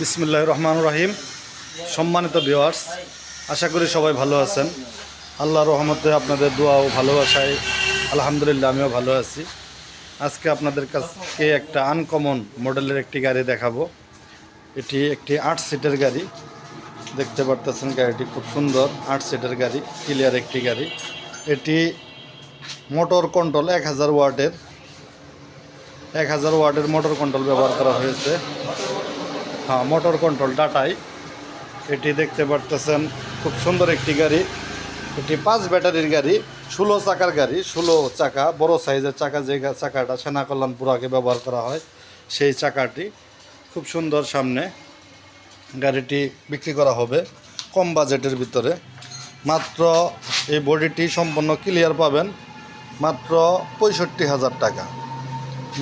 বিসমুল্লাহ রহমান রহিম। সম্মানিত ভিওয়ার্স আশা করি সবাই ভালো আছেন। আল্লাহ রহমতে আপনাদের দোয়া ও ভালোবাসায় আলহামদুলিল্লাহ আমিও ভালো আছি। আজকে আপনাদের কাছে একটা আনকমন মডেলের একটি গাড়ি দেখাবো। এটি একটি আট সিটের গাড়ি। দেখতে পারতেছেন গাড়িটি খুব সুন্দর, আট সিটের গাড়ি ক্লিয়ার একটি গাড়ি। এটি মোটর কন্ট্রোল এক হাজার ওয়াটের, এক হাজার ওয়াটের মোটর কন্ট্রোল ব্যবহার করা হয়েছে। হ্যাঁ মোটর কন্ট্রোল ডাটাই। এটি দেখতে পারতেছেন, খুব সুন্দর একটি গাড়ি। এটি পাঁচ ব্যাটারির গাড়ি, ষোলো চাকার গাড়ি, ষোলো চাকা, বড় সাইজের চাকা যে চাকাটা সেনা কল্যাণপুরাকে ব্যবহার করা হয়, সেই চাকাটি খুব সুন্দর সামনে গাড়িটি বিক্রি করা হবে কম বাজেটের ভিতরে। মাত্র এই বডিটি সম্পূর্ণ ক্লিয়ার পাবেন, মাত্র পঁয়ষট্টি হাজার টাকা।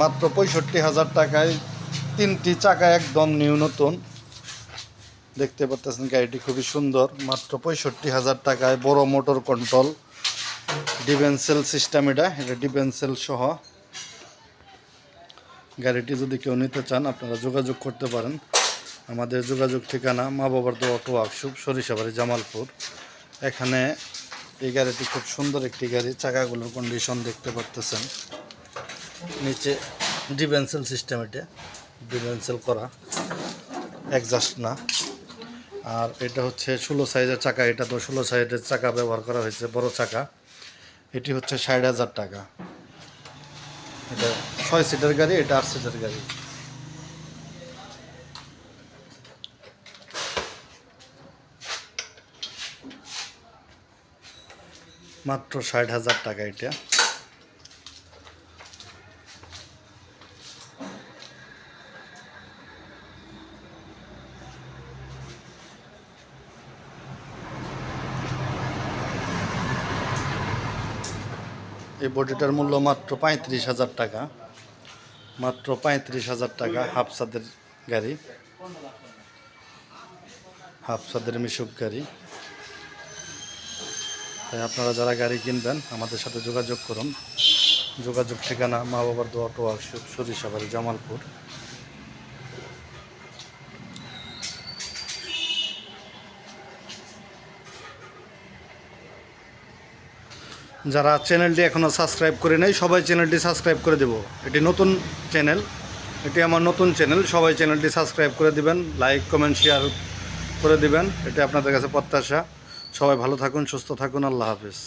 মাত্র পঁয়ষট্টি হাজার টাকায় তিনটি চাকা একদম নিউ নতুন। দেখতে পাচ্ছেন গাড়িটি খুবই সুন্দর, মাত্র পঁয়ষট্টি হাজার টাকায়, বড় মোটর কন্ট্রোল ডিভেন্সেল সিস্টেম এটা এটা ডিভেন্সেল সহ। গাড়িটি যদি কেউ নিতে চান, আপনারা যোগাযোগ করতে পারেন। আমাদের যোগাযোগ ঠিকানা মা বাবার দোয়া অটো ওয়ার্কশপ, সরিষাবাড়ি, জামালপুর। এখানে এই গাড়িটি খুব সুন্দর একটি গাড়ি, চাকাগুলোর কন্ডিশন দেখতে পারতেছেন। নিচে ডিভেন্সেল সিস্টেম এটা। ডিভেন্সেল করা একজাস্ট না। আর এটা হচ্ছে ষোলো সাইজের চাকা, এটা তো ষোলো সাইজের চাকা ব্যবহার করা হয়েছে, বড় চাকা। এটি হচ্ছে ষাট হাজার টাকা। এটা ছয় সিটের গাড়ি, এটা আট সিটের গাড়ি। মাত্র ষাট হাজার টাকা এটা। এই বডিটার মূল্য মাত্র পঁয়ত্রিশ হাজার টাকা। মাত্র পঁয়ত্রিশ হাজার টাকা হাফসাদের গাড়ি। হাফসাদের মিশুক গাড়ি। তাই আপনারা যারা গাড়ি কিনবেন, আমাদের সাথে যোগাযোগ করুন। যোগাযোগ ঠিকানা মা বাবার দোয়া, টোয়া, সরিষাবাড়ি, জামালপুর। যারা চ্যানেলটি এখনও সাবস্ক্রাইব করে নেই, সবাই চ্যানেলটি সাবস্ক্রাইব করে দেব। এটি নতুন চ্যানেল, এটি আমার নতুন চ্যানেল, সবাই চ্যানেলটি সাবস্ক্রাইব করে দিবেন লাইক কমেন্ট শেয়ার করে দিবেন, এটি আপনাদের কাছে প্রত্যাশা। সবাই ভালো থাকুন, সুস্থ থাকুন, আল্লাহ হাফিজ।